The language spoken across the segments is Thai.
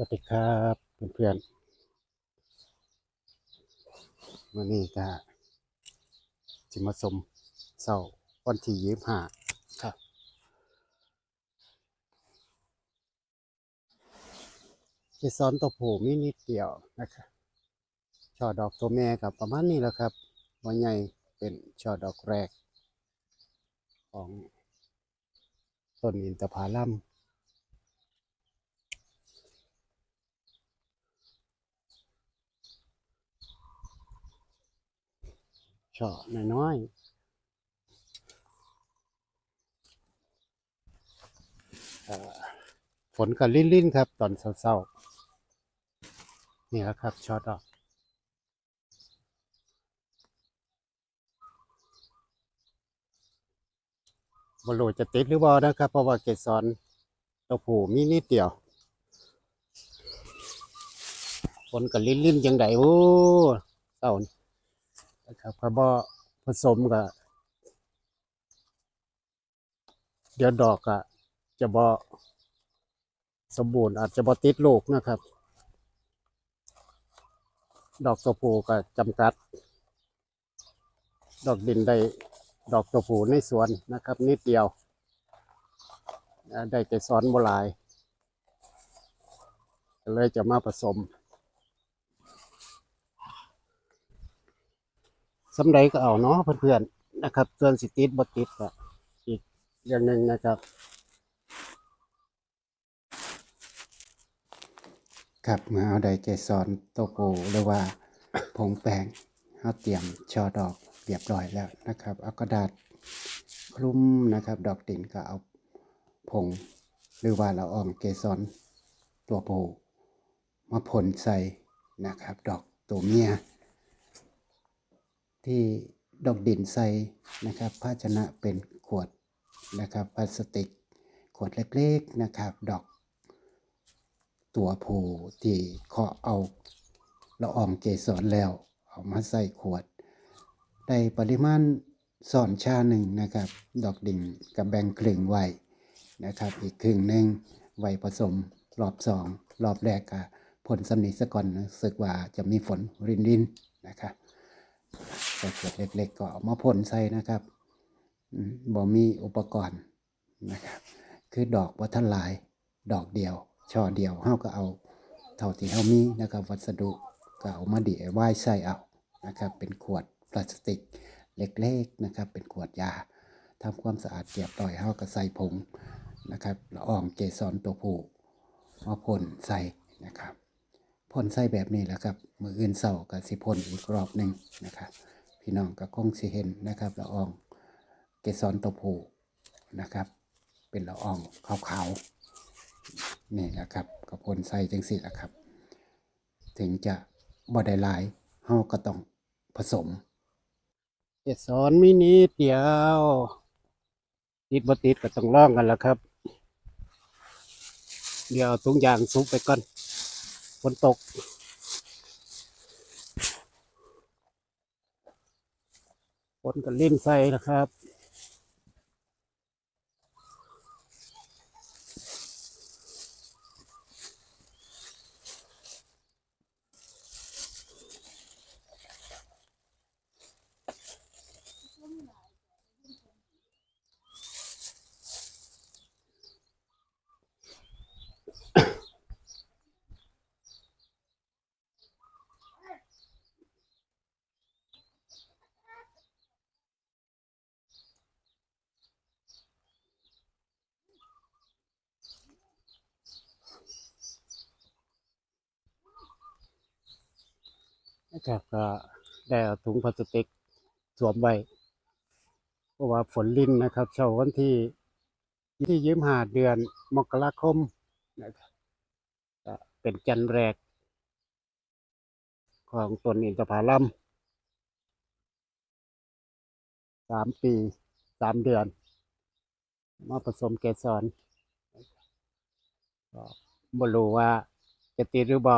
วัสดีครับเพื่อนๆวันนี้ก็จิมาสมเสาร์วันที่ยี่สิบห้าครับเกสรตัวผู้มีนิดเดียวนะครับช่อดอกตัวแม่กับประมาณนี้แหล้วครับวันใหญ่เป็นช่อดอกแรก ของต้นอินทผลัม ช่อน้อยๆฝนก็ลิ่นๆครับ ตอนเศร้าๆนี่แหละครับช่อดออกบรูจะติดหรือเปล่านะครับ เพราะว่าเกสรตัวผูมีนิดเดียวฝนก็ลิ่นๆจังไดโอ้เศร้านี่ นะครับก็บ่ผสมกับเดี๋ยวดอกก็จะบ่สมบูรณ์อาจจะบ่ติดลูกนะครับ ดอกตัวผูก็จำกัด ดอกดินได้ดอกตัวผูในสวนนะครับ นิดเดียว ได้แต่สอนบ่หลายเลยจะมาผสม สำใดก็เอาเนาะเพื่อนๆนะครับ ส่วนสิติดบติดก็อีกอย่างหนึ่งนะครับครับเมื่อเอาไดเกสรโตโปหรือว่าผงแป้งเอาเตรียมช่อดอกเรียบร้อยแล้วนะครับเอากระดาษคลุมนะครับ ดอกดินก็เอาผงหรือว่าละอองเกสรตัวโปมาพ่นใส่นะครับ ดอกตัวเมีย ที่ดอกดินใส่นะครับ ภาชนะเป็นขวดนะครับพลาสติก ขวดเล็กๆนะครับ ดอก ตัวผู้ที่เคาะเอาละอองเกสรแล้ว เอามาใส่ขวด ได้ปริมาณสอนชาหนึ่งนะครับ ดอกดิ่งกับแบ่งครึ่งไว้นะครับ อีกครึ่งหนึ่งไว้ผสมรอบสองรอบแรกก็ผลสำนิสก่อนรู้สึกว่าจะมีฝนรินรินนะครับ ใส่ขวดเล็ก ๆ ก็เอามาพ่นใส่นะครับบ่มีอุปกรณ์นะครับ คือดอกวัฒนลายดอกเดียว ช่อเดียวเฮาก็เอาเท่าที่เฮามีนะครับ วัสดุก็เอามาดีไว้ใส่เอานะครับ เป็นขวดพลาสติกเล็กๆนะครับ เป็นขวดยาทำความสะอาดเรียบร้อยเฮาก็ใส่ผงนะครับละอองเกสรตัวผู้มาพ่นใส่นะครับพ่นใส่แบบนี้แหละครับมืออื่นเสาร์กับสิพ่นอีกรอบหนึ่งนะครับ พี่น้องก็คงสิเห็นนะครับละอองเกสรตัวผู้นะครับ เป็นละอองขาวๆนี่แหละครับก็พ่นใส่จังสิละครับ ถึงจะบ่ได้หลายเฮาก็ต้องผสมเกสรมินิดเดียว ติดบ่ติดก็ต้องลองกันล้วครับ เดี๋ยวเอาถุงยางซุกไปก่อนฝนตก ฝนก็เล่นใส่นะครับ นะครับก็ได้เอาถุงพลาสติกสวมไว้เพราะว่าฝนลินนะครับเช้าวันที่ที่ยืมหาเดือนมกราคมนะครับเป็นจันแรก ของต้นอินทผลัมสามปีสามเดือน มาผสมเกสรก็บรู้ว่าจะติดหรือบ่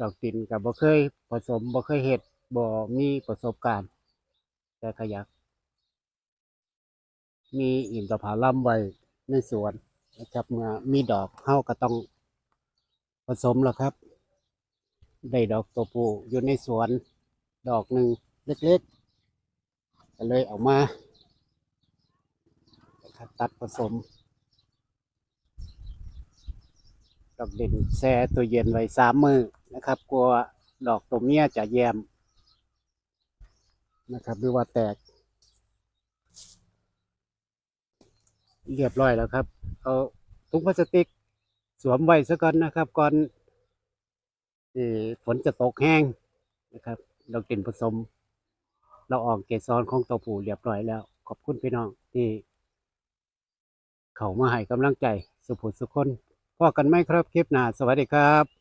ดอกตินกับบ่เคยผสมบ่เคยเฮ็ดบ่มีประสบการณ์ แต่ก็อยากมีอินทผลัมไว้ในสวนนะครับเมื่อมีดอกเฮาก็ต้องผสมแล้วครับ ได้ดอกตัวปูอยู่ในสวน ดอกหนึ่งเล็กๆก็เลยเอามาตัดผสมดอกเด่นแช่ตัวเย็นไว้สามมือ นะครับกลัวดอกตัวเมียจะแยมนะครับหรือว่าแตก เรียบร้อยแล้วครับ เอาถุงพลาสติกสวมไว้ซะก่อนนะครับ ก่อนฝนจะตกแห้งนะครับเรากินผสม เราออกเกสรของตัวผู้เรียบร้อยแล้ว ขอบคุณพี่น้องที่ เขามาให้กำลังใจสุภุสุคนพ่อกันไหมครับคลิปหน้าสวัสดีครับ